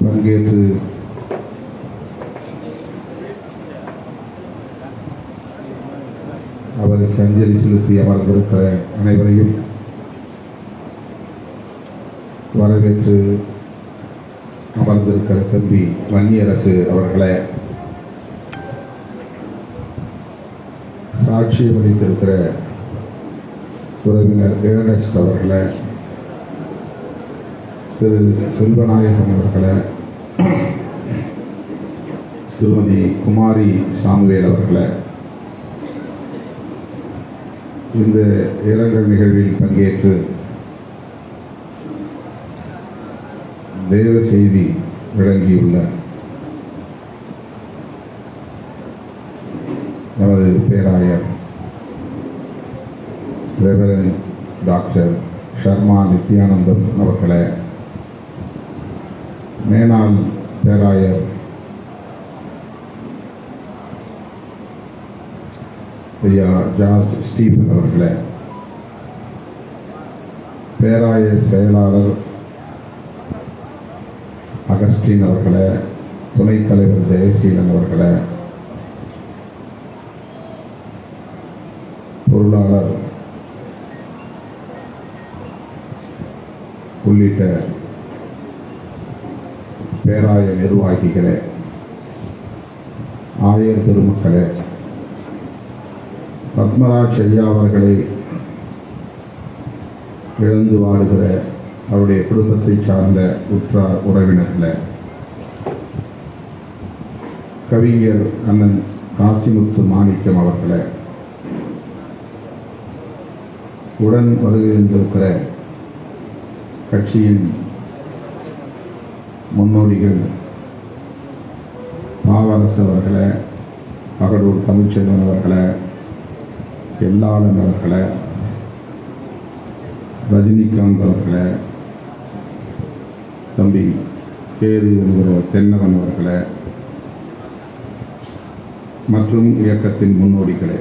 பங்கேற்று அவருக்கு அஞ்சலி செலுத்தி அமர்ந்திருக்கிற அனைவரையும் வரவேற்று அமர்ந்திருக்கிற தம்பி வன்னியரசு அவர்களை சாட்சியமளித்திருக்கிற உறவினர் ஏர்னஸ்ட் அவர்களை திரு செல்வநாயகம் அவர்களை திருமதி குமாரி சாமுவேல் அவர்களை இந்த இரங்கல் நிகழ்வில் பங்கேற்று தேவ செய்தி விளங்கியுள்ள டாக்டர் ஷர்மா நித்யானந்தன் அவர்களே மேனாள் பேராயர் ஐயா ஜார்ஜ் ஸ்டீபன் அவர்களே பேராயர் செயலாளர் அகஸ்டின் அவர்களே துணைத் தலைவர் ஜெயசீலன் அவர்களே பொருளாளர் உள்ளிட்ட பேராய நிர்வாகிகளே ஆயர் பெருமக்களே பத்மராஜ் ஐயா அவர்களை இழந்து வாடுகிற அவருடைய குடும்பத்தை சார்ந்த உற்றார் உறவினர்களை கவிஞர் அண்ணன் காசிமுத்து மாணிக்கம் அவர்களை உடன் வருகின்றிருக்கிற கட்சியின் முன்னோடிகள் பாவரசு அவர்களை பகடூர் தமிழ்ச்செல்வன் அவர்களை எல்லாளன் அவர்களை ரஜினிகாந்த் அவர்களை தம்பி கேது என்கிற தென்னவன் அவர்களை மற்றும் இயக்கத்தின் முன்னோடிகளே.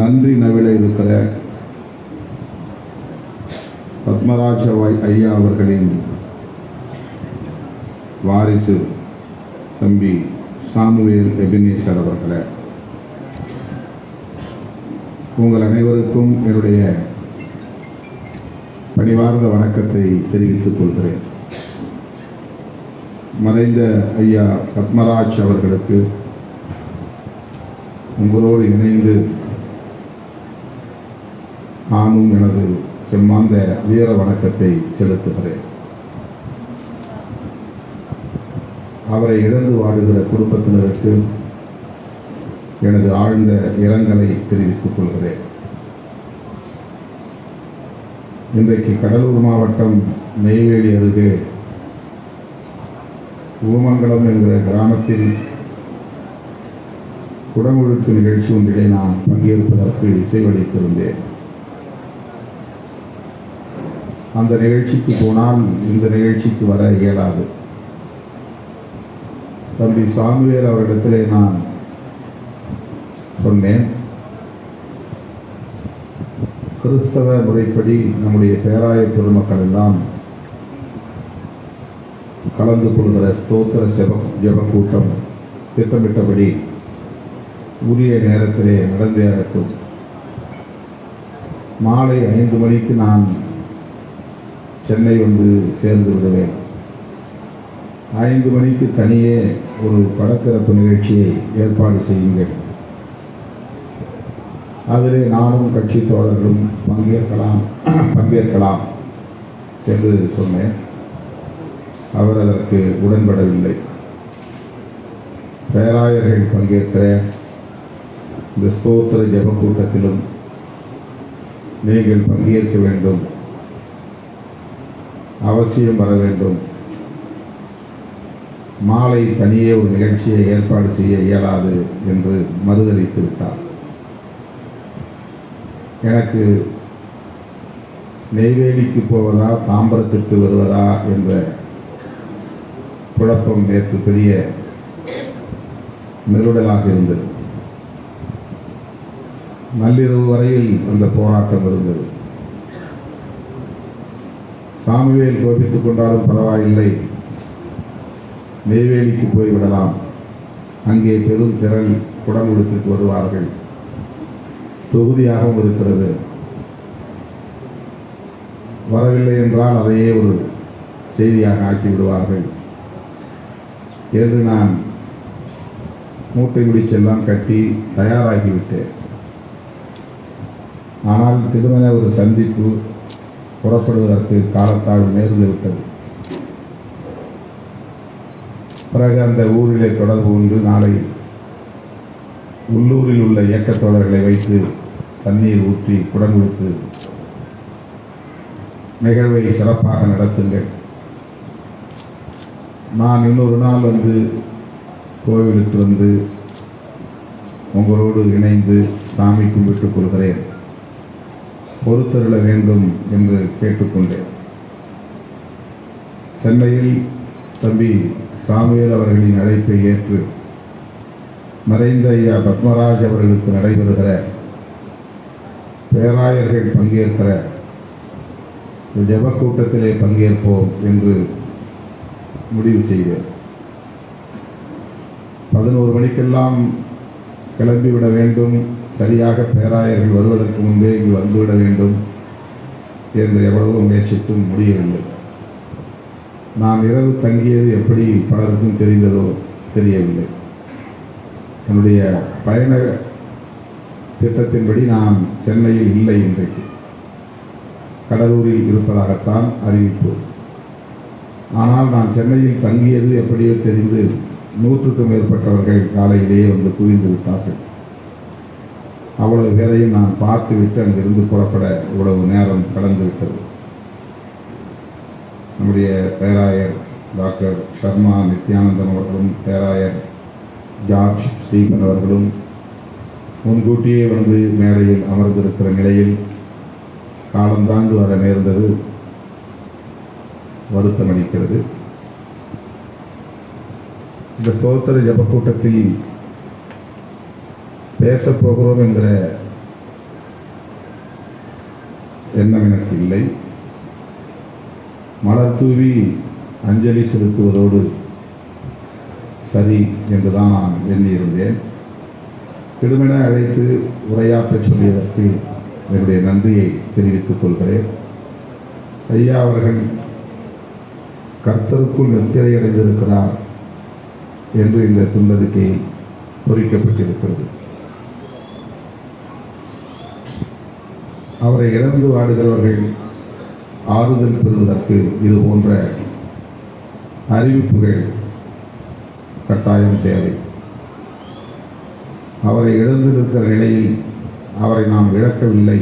நன்றி நவில இருக்கிற பத்மராஜ ஐயா அவர்களின் வாரிசு தம்பி சாமுவேல் எபினேசர் அவர்களே. உங்கள் அனைவருக்கும் என்னுடைய பணிவார்ந்த வணக்கத்தை தெரிவித்துக் கொள்கிறேன். மறைந்த ஐயா பத்மராஜ் அவர்களுக்கு உங்களோடு இணைந்து நானும் எனது செம்மாந்த வீர வணக்கத்தை செலுத்துகிறேன். அவரை இழந்து வாடுகிற குடும்பத்தினருக்கு எனது ஆழ்ந்த இரங்கலை தெரிவித்துக் கொள்கிறேன். இன்றைக்கு கடலூர் மாவட்டம் நெய்வேலி அருகே ஊமங்கலம் என்கிற கிராமத்தில் குடமுழுக்கு நிகழ்ச்சி ஒன்றிலே நான் பங்கேற்பதற்கு இசைவளித்திருந்தேன் அந்த நிகழ்ச்சிக்கு போனால் இந்த நிகழ்ச்சிக்கு வர இயலாது. தம்பி சாமுவேல் அவரிடத்திலே நான் சொன்னேன். கிறிஸ்தவ முறைப்படி நம்முடைய பேராய பெருமக்கள் எல்லாம் கலந்து கொள்கிற ஸ்தோத்திர செப ஜெப கூட்டம் திட்டமிட்டபடி உரிய நேரத்திலே நடந்தேறட்டும் மாலை ஐந்து மணிக்கு நான் சென்னை வந்து சேர்ந்து விடுவேன் ஐந்து மணிக்கு தனியே ஒரு படத்திறப்பு நிகழ்ச்சியை ஏற்பாடு செய்யுங்கள். அதில் நானும் கட்சி தோழர்களும் பங்கேற்கலாம் பங்கேற்கலாம் என்று சொன்னேன். அவர் அதற்கு உடன்படவில்லை. பேராயர்கள் பங்கேற்ற இந்த ஸ்தோத்திர ஜெப கூட்டத்திலும் நீங்கள் பங்கேற்க வேண்டும். அவசியம் வர வேண்டும். மாலை தனியே ஒரு நிகழ்ச்சியை ஏற்பாடு செய்ய இயலாது என்று மறுதளித்து விட்டார். எனக்கு நெய்வேலிக்கு போவதா தாம்பரத்திற்கு வருவதா என்ற குழப்பம் நேற்று பெரிய நெருடலாக இருந்தது. நள்ளிரவு வரையில் அந்த போராட்டம் இருந்தது. சாமுவேல் கோபித்துக் கொண்டாலும் பரவாயில்லை. நெய்வேலிக்கு போய்விடலாம். அங்கே பெரும் திறன் குடம் குடமுழுத்துக்கு வருவார்கள். தொகுதியாகவும் இருக்கிறது. வரவில்லை என்றால் அதையே ஒரு செய்தியாக ஆக்கி விடுவார்கள். என்று நான் மூட்டை முடிச்செல்லாம் கட்டி தயாராகிவிட்டேன். ஆனால் திருமண ஒரு சந்திப்பு புறப்படுவதற்கு காலத்தால் நேர்ந்து விட்டது. பிறகு அந்த ஊரிலே தொடர்பு கொண்டு நாளை உள்ளூரில் உள்ள இயக்கத் தொடர்களை வைத்து தண்ணீர் ஊற்றி குடம் கொடுத்து நிகழ்வை சிறப்பாக நடத்துங்கள். நான் இன்னொரு நாள் வந்து கோவிலுக்கு வந்து உங்களோடு இணைந்து சாமி கும்பிட்டுக் கொள்கிறேன். பொறுத்தருள வேண்டும் என்று கேட்டுக்கொண்டேன். சென்னையில் தம்பி சாமுவேல் அவர்களின் அழைப்பை ஏற்று மறைந்த ஐயா பத்மராஜ் அவர்களுக்கு நடைபெறுகிற பேராயர்கள் பங்கேற்கிற ஜெப கூட்டத்திலே பங்கேற்போம் என்று முடிவு செய்தேன். பதினோரு மணிக்கெல்லாம் கிளம்பிவிட வேண்டும். சரியாக பேராயர்கள் வருவதற்கு முன்பே இங்கு வந்துவிட வேண்டும் என்று எவ்வளவு முயற்சித்தும் முடியவில்லை. நான் இரவு தங்கியது எப்படி பலருக்கும் தெரிந்ததோ தெரியவில்லை. என்னுடைய பயண திட்டத்தின்படி நான் சென்னையில் இல்லை இன்றைக்கு. கடலூரில் இருப்பதாகத்தான் அறிவிப்பு. ஆனால் நான் சென்னையில் தங்கியது எப்படியோ தெரிந்து நூற்றுக்கும் மேற்பட்டவர்கள் காலையிலேயே வந்து குவிந்து விட்டார்கள். அவ்வளவு பேரையும் நான் பார்த்துவிட்டு அங்கிருந்து புறப்பட இவ்வளவு நேரம் கடந்து விட்டது. நம்முடைய பேராயர் டாக்டர் சர்மா நித்யானந்தன் அவர்களும் பேராயர் ஜார்ஜ் ஸ்டீபன் அவர்களும் முன்கூட்டியே வந்து மேடையில் அமர்ந்திருக்கிற நிலையில் காலந்தாண்டு வர நேர்ந்தது வருத்தம் அளிக்கிறது. இந்த சோத்திர ஜபக்கூட்டத்தில் கூட்டத்தில் பேசப் போகிறோம் என்கிற எண்ணம் எனக்கு இல்லை. மலர் தூவி அஞ்சலி செலுத்துவதோடு சரி என்றுதான் நான் எண்ணியிருந்தேன். திடுமென அழைத்து உரையாற்றச் சொல்லியதற்கு என்னுடைய நன்றியை தெரிவித்துக் கொள்கிறேன். ஐயா அவர்கள் கர்த்தருக்குள் நித்திரையடைந்திருக்கிறார் என்று இந்த துண்டறிக்கையில் பொறிக்கப்பட்டிருக்கிறது. அவரை இழந்து வாடுகிறவர்கள் ஆறுதல் பெறுவதற்கு இது போன்ற அறிவிப்புகள் கட்டாயம் தேவை. அவரை இழந்திருக்கிற நிலையில் அவரை நாம் இழக்கவில்லை.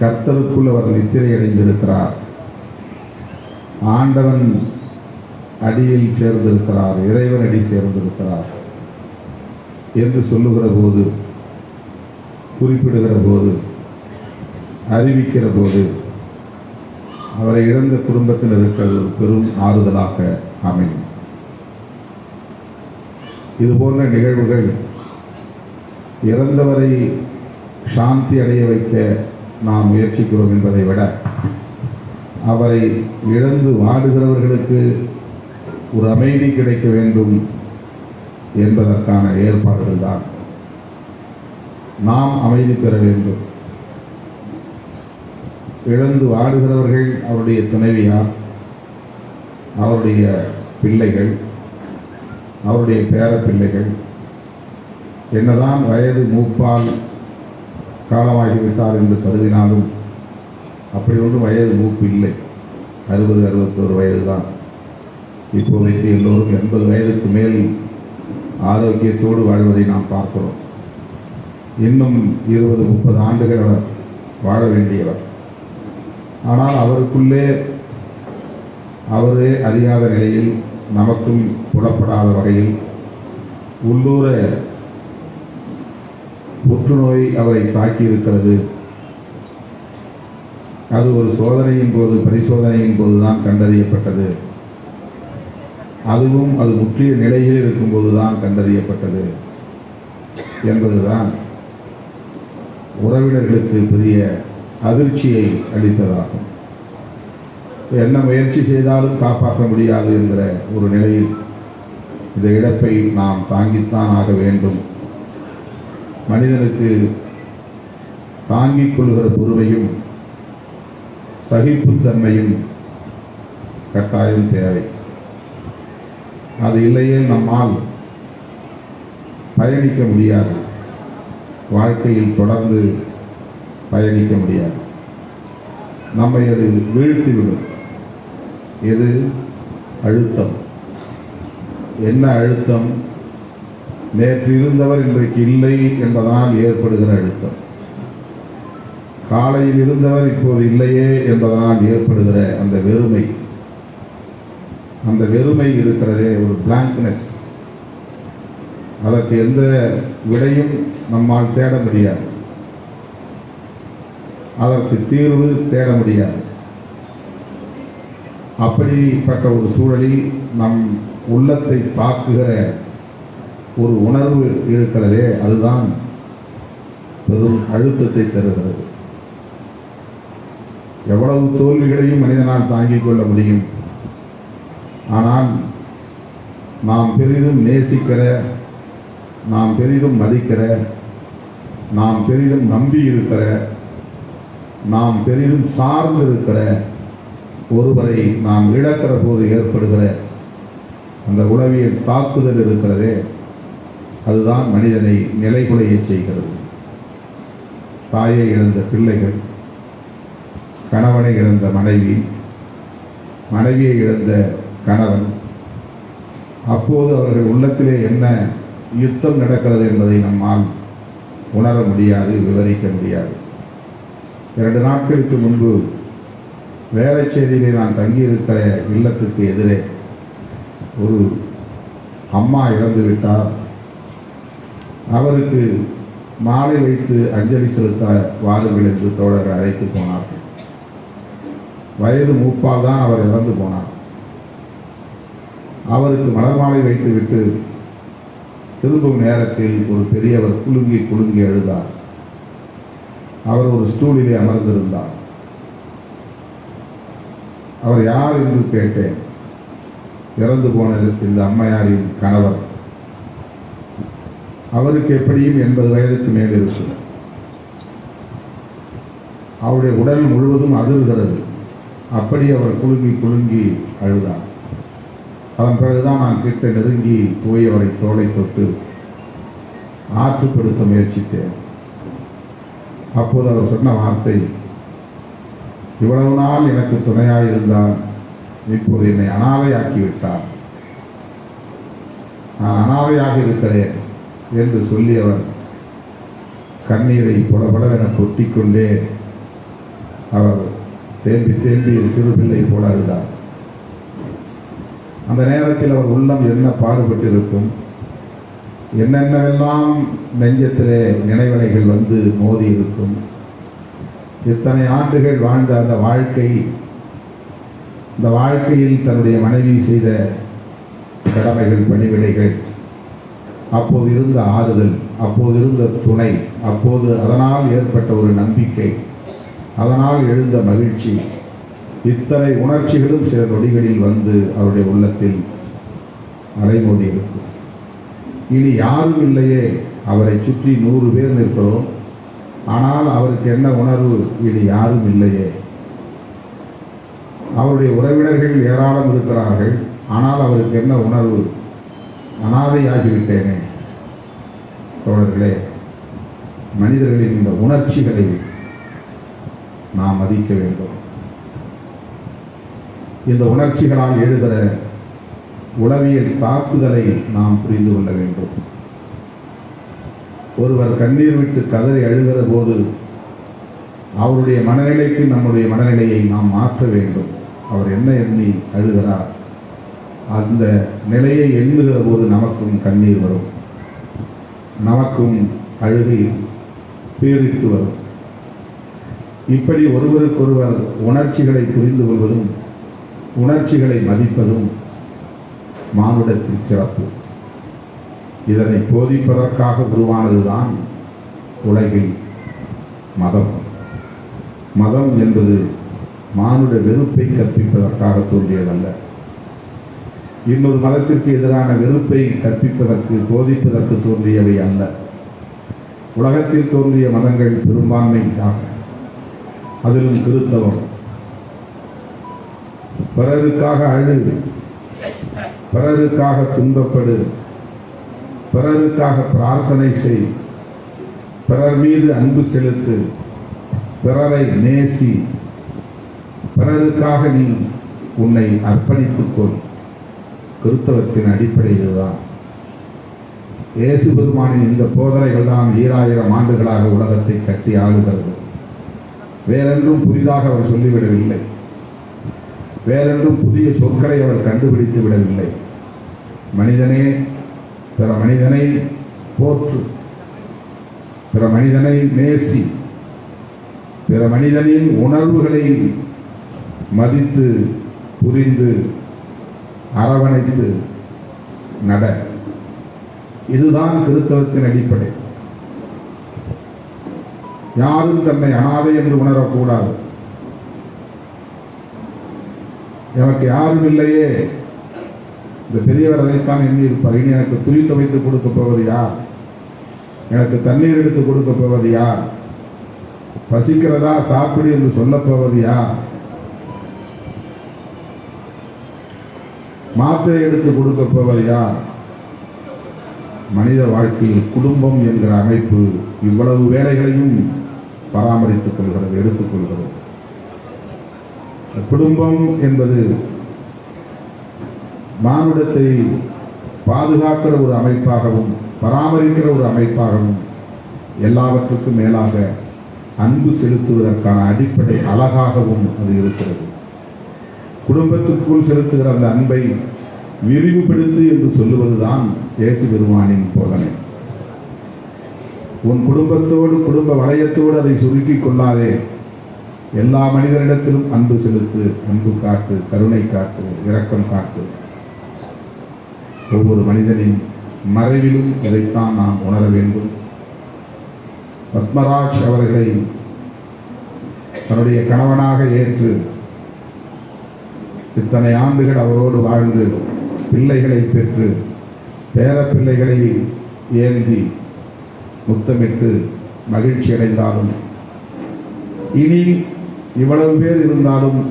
கர்த்தருக்குள் அவர் நித்திரை அடைந்திருக்கிறார் ஆண்டவன் அடியில் சேர்ந்திருக்கிறார் இறைவன் அடி சேர்ந்திருக்கிறார் என்று சொல்லுகிற போது குறிப்பிடுகிற போது அறிவிக்கிற போது அவரை இழந்த குடும்பத்தினருக்கு அது ஒரு பெரும் ஆறுதலாக அமையும். இது போன்ற நிகழ்வுகள் இறந்தவரை சாந்தி அடைய வைக்க நாம் முயற்சிக்கிறோம் என்பதை விட அவரை இழந்து வாடுகிறவர்களுக்கு ஒரு அமைதி கிடைக்க வேண்டும் என்பதற்கான ஏற்பாடுகள் தான் நாம் அமைதி பெற வேண்டும். இழந்து வாடுகிறவர்கள் அவருடைய துணைவியார் அவருடைய பிள்ளைகள் அவருடைய பேர பிள்ளைகள். என்னதான் வயது மூப்பால் காலமாகிவிட்டார் என்று கருதினாலும் அப்படி ஒன்றும் வயது மூப்பு இல்லை. அறுபது அறுபத்தோரு வயது தான் இப்போதைக்கு எல்லோரும் எண்பது வயதுக்கு மேல் ஆரோக்கியத்தோடு வாழ்வதை நாம் பார்க்கிறோம். இன்னும் இருபது முப்பது ஆண்டுகள் அவர் வாழ வேண்டியவர். ஆனால் அவருக்குள்ளே அவரே அறியாத நிலையில் நமக்கும் புலப்படாத வகையில் உள்ளூர புற்றுநோய் அவரை தாக்கி இருக்கிறது அது ஒரு சோதனையின் போது பரிசோதனையின் போதுதான் கண்டறியப்பட்டது. அதுவும் அது முற்றிய நிலையில் இருக்கும்போது தான் கண்டறியப்பட்டது என்பதுதான் உறவினர்களுக்கு பெரிய அதிர்ச்சியை அளித்ததாகும். என்ன முயற்சி செய்தாலும் காப்பாற்ற முடியாது என்கிற ஒரு நிலையில் இந்த இழப்பை நாம் தாங்கித்தான் ஆக வேண்டும். மனிதனுக்கு தாங்கிக் கொள்கிற பொறுமையும் சகிப்புத்தன்மையும் கட்டாயம் தேவை. அது இல்லையே நம்மால் பயணிக்க முடியாது. வாழ்க்கையில் தொடர்ந்து பயணிக்க முடியாது. நம்மை அது வீழ்த்திவிடும். எது? அழுத்தம். என்ன அழுத்தம்? நேற்று இருந்தவர் இன்றைக்கு இல்லை என்பதனால் ஏற்படுகிற அழுத்தம். காலையில் இருந்தவர் இப்போது இல்லையே என்பதனால் ஏற்படுகிற அந்த வெறுமை. அந்த வெறுமை இருக்கிறதே ஒரு பிளாங்க்னஸ் அதற்கு எந்த விடையும் நம்மால் தேட முடியாது. அதற்கு தீர்வு தேட முடியாது. அப்படிப்பட்ட ஒரு சூழலில் நம் உள்ளத்தை தாக்குகிற ஒரு உணர்வு இருக்கிறதே அதுதான் பெரும் அழுத்தத்தை தருகிறது. எவ்வளவு தோல்விகளையும் மனிதனால் தாங்கிக் கொள்ள முடியும். ஆனால் நாம் பெரிதும் நேசிக்கிற நாம் பெரிதும் மதிக்கிற நாம் பெரிதும் நம்பி இருக்கிற நாம் பெரிதும் சார்ந்து இருக்கிற ஒருவரை நாம் இழக்கிற போது ஏற்படுகிற அந்த உளவியல் தாக்குதல் இருக்கிறதே அதுதான் மனிதனை நிலைகுலைய செய்கிறது. தாயை இழந்த பிள்ளைகள் கணவனை இழந்த மனைவி மனைவியை இழந்த கணவன் அப்போது அவர்கள் உள்ளத்திலே என்ன யுத்தம் நடக்கிறது என்பதை நம்மால் உணர முடியாது விவரிக்க முடியாது. இரண்டு நாட்களுக்கு முன்பு வேலைச்சேரியிலே நான் தங்கியிருக்கிற இல்லத்துக்கு எதிரே ஒரு அம்மா இறந்து விட்டார். அவருக்கு மாலை வைத்து அஞ்சலி செலுத்த வாருங்கள் என்று தோழர் அழைத்து போனார். வயது மூப்பால் தான் அவர் இறந்து போனார். அவருக்கு மலர் மாலை வைத்துவிட்டு திரும்பும் நேரத்தில் ஒரு பெரியவர் குலுங்கி குலுங்கி எழுதார் அவர் ஒரு ஸ்டூலிலே அமர்ந்திருந்தார். அவர் யார் என்று கேட்டேன். இறந்து போன இந்த அம்மையாரின் கணவர். அவருக்கு எப்படியும் எண்பது வயதுக்கு மேல் இருக்கும் அவருடைய உடல் முழுவதும் அதிர்கிறது. அப்படி அவர் குலுங்கி குலுங்கி அழுதார். அதன் பிறகுதான் நான் கிட்ட நெருங்கி போய் அவரை தோலை தொட்டு ஆற்றுப்படுத்த முயற்சித்தேன். அப்போது அவர் சொன்ன வார்த்தை இவ்வளவு நாள் எனக்கு துணையாக இருந்தால் இப்போது என்னை அனாதையாக்கிவிட்டார். நான் அனாதையாக இருக்கிறேன் என்று சொல்லி அவர் கண்ணீரை புலபலவென கொட்டிக்கொண்டே அவர் தேம்பி தேம்பி சிறு பிள்ளை போல அந்த நேரத்தில் அவர் உள்ளம் என்ன பாடுபட்டிருக்கும்? என்னென்னவெல்லாம் நெஞ்சத்திலே நினைவலைகள் வந்து மோதி இருக்கும் இத்தனை ஆண்டுகள் வாழ்ந்த அந்த வாழ்க்கை? இந்த வாழ்க்கையில் தன்னுடைய மனைவி செய்த கடமைகள் பணிவிடைகள் அப்போது இருந்த ஆறுதல் அப்போது இருந்த துணை அப்போது அதனால் ஏற்பட்ட ஒரு நம்பிக்கை அதனால் எழுந்த மகிழ்ச்சி இத்தனை உணர்ச்சிகளும் சில நொடிகளில் வந்து அவருடைய உள்ளத்தில் அலைமோதி இருக்கும் இனி யாரும் இல்லையே. அவரை சுற்றி நூறு பேர் நிற்கிறோம். ஆனால் அவருக்கு என்ன உணர்வு? இனி யாரும் இல்லையே. அவருடைய உறவினர்கள் ஏராளம் இருக்கிறார்கள். ஆனால் அவருக்கு என்ன உணர்வு? அனாதையாகிவிட்டேனே. தோழர்களே மனிதர்களின் இந்த உணர்ச்சிகளை நாம் மதிக்க வேண்டும். இந்த உணர்ச்சிகளால் எழுகிற உளவியல் தாக்குதலை நாம் புரிந்து கொள்ள வேண்டும். ஒருவர் கண்ணீர் விட்டு கதறி அழுகிற போது அவருடைய மனநிலைக்கு நம்முடைய மனநிலையை நாம் மாற்ற வேண்டும். அவர் என்ன எண்ணி அழுகிறார்? அந்த நிலையை எண்ணுகிற போது நமக்கும் கண்ணீர் வரும். நமக்கும் அழுகி பேரிட்டு வரும். இப்படி ஒருவருக்கொருவர் உணர்ச்சிகளை புரிந்து கொள்வதும் உணர்ச்சிகளை மதிப்பதும் மானுடத்தின் சிறப்பு. இதனை போதிப்பதற்காக உருவானதுதான் உலகில் மதம். மதம் என்பது மானுட வெறுப்பை கற்பிப்பதற்காக தோன்றியதல்ல. இன்னொரு மதத்திற்கு எதிரான வெறுப்பை கற்பிப்பதற்கு போதிப்பதற்கு தோன்றியவை அல்ல. உலகத்தில் தோன்றிய மதங்கள் பெரும்பான்மையாக அதிலும் கிறித்தவம் பிறருக்காக அழு பிறருக்காக துன்பப்படு. பிறருக்காக பிரார்த்தனை செய். பிறர் மீது அன்பு செலுத்து. பிறரை நேசி. பிறருக்காக நீ உன்னை அர்ப்பணித்துக் கொள் கிறித்தவத்தின் அடிப்படை இதுதான் இயேசு பெருமானின் இந்த போதனைகள் தான் ஈராயிரம் ஆண்டுகளாக உலகத்தை கட்டி ஆளுகிறது. வேறென்றும் புதிதாக அவர் சொல்லிவிடவில்லை. வேறென்றும் புதிய சொற்களை அவர் கண்டுபிடித்து விடவில்லை. மனிதனே பிற மனிதனை போற்று. பிற மனிதனை நேசி. பிற மனிதனின் உணர்வுகளை மதித்து புரிந்து அரவணைத்து நட. இதுதான் கிறிஸ்தவத்தின் அடிப்படை. யாரும் தன்னை அனாதை என்று உணரக்கூடாது. எனக்கு யாரும் இல்லையே. இந்த பெரியவர் அதைத்தான் எண்ணி இருப்பார் இனி எனக்கு துணி துவைத்து கொடுக்க போவது யார்? எனக்கு தண்ணீர் எடுத்து கொடுக்க போவது யார்? பசிக்கிறதா சாப்பிடு என்று சொல்ல போவது யார்? மாத்திரை எடுத்து கொடுக்க போவது யார்? மனித வாழ்க்கையில் குடும்பம் என்கிற அமைப்பு இவ்வளவு வேலைகளையும் பராமரித்துக் கொள்கிறது எடுத்துக்கொள்கிறது குடும்பம் என்பது மானுடத்தை பாதுகாக்கிற ஒரு அமைப்பாகவும் பராமரிக்கிற ஒரு அமைப்பாகவும் எல்லாவற்றுக்கும் மேலாக அன்பு செலுத்துவதற்கான அடிப்படை அழகாகவும் அது இருக்கிறது. குடும்பத்துக்குள் செலுத்துகிற அந்த அன்பை விரிவுபடுத்து என்று சொல்லுவதுதான் இயேசு பெருமானின் போதனை. உன் குடும்பத்தோடு குடும்ப வளையத்தோடு அதை சுருக்கிக் கொள்ளாதே. எல்லா மனிதனிடத்திலும் அன்பு செலுத்து அன்பு காட்டு கருணை காட்டு இரக்கம் காட்டு ஒவ்வொரு மனிதனின் மறைவிலும் இதைத்தான் நாம் உணர வேண்டும். பத்மராஜ் அவர்களை தன்னுடைய கணவனாக ஏற்று இத்தனை ஆண்டுகள் அவரோடு வாழ்ந்து பிள்ளைகளை பெற்று பேர பிள்ளைகளை ஏந்தி முத்தமிட்டு மகிழ்ச்சி அடைந்தாலும் இனி இவ்வளவு பேர் இருந்தாலும்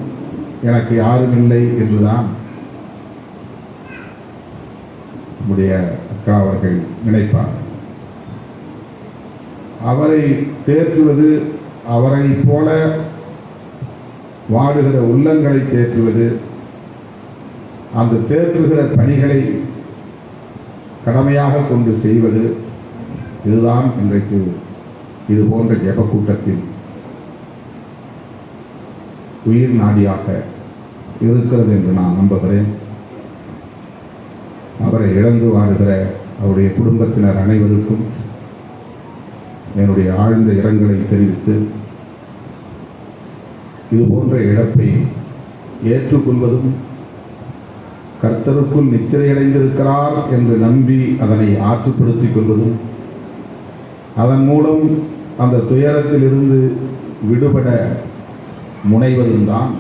எனக்கு யாரும் இல்லை என்றுதான் நம்முடைய அக்கா அவர்கள் நினைப்பார். அவரை தேற்றுவது அவரை போல வாடுகிற உள்ளங்களை தேற்றுவது அந்த தேற்றுகிற பணிகளை கடமையாக கொண்டு செய்வது இதுதான் இன்றைக்கு இது போன்ற ஜெப உயிர் நாடியாக இருக்கிறது என்று நான் நம்புகிறேன். அவரை இழந்து வாழ்கிற அவருடைய குடும்பத்தினர் அனைவருக்கும் என்னுடைய ஆழ்ந்த இரங்கலை தெரிவித்து இது போன்ற இழப்பை ஏற்றுக்கொள்வதும் கர்த்தருக்குள் நித்திரையடைந்திருக்கிறார் என்று நம்பி அதனை ஆற்றுப்படுத்திக் கொள்வதும் அதன் மூலம் அந்த துயரத்திலிருந்து விடுபட முனைவதும் தான்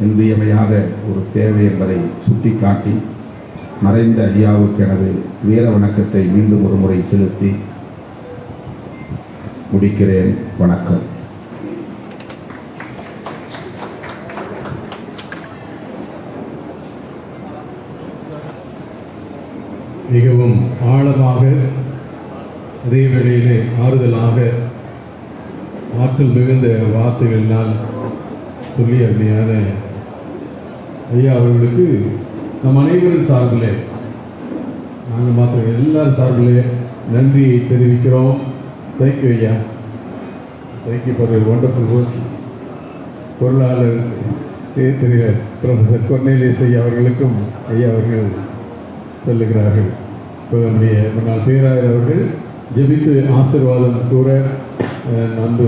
இன்றியமையாத ஒரு தேவை என்பதை சுட்டிக்காட்டி மறைந்த ஐயாவுக்கு எனது வீர வணக்கத்தை மீண்டும் ஒரு முறை செலுத்தி முடிக்கிறேன். வணக்கம். மிகவும் ஆழமாக அதே வேளையிலே ஆறுதலாக ஆற்றல் மிகுந்த வார்த்தைகள்னால் சொல்லி அருமையான ஐயா அவர்களுக்கு நம் அனைவரின் சார்பிலே நாங்கள் மாத்திரம் எல்லார் சார்பிலே நன்றியை தெரிவிக்கிறோம். தேங்க்யூ ஐயா. தேங்க்யூ ஃபார் ஒண்டர்ஃபுல் ஹோஸ் பொருளாளர் திரு ப்ரொஃபசர் கொர்னேலியஸ் ஐயா அவர்களுக்கும் ஐயா அவர்கள் சொல்லுகிறார்கள். இப்போ நம்முடைய முன்னாள் பேராயர் அவர்கள் ஜெபித்து ஆசிர்வாதம் கூற அஹ், அன்பு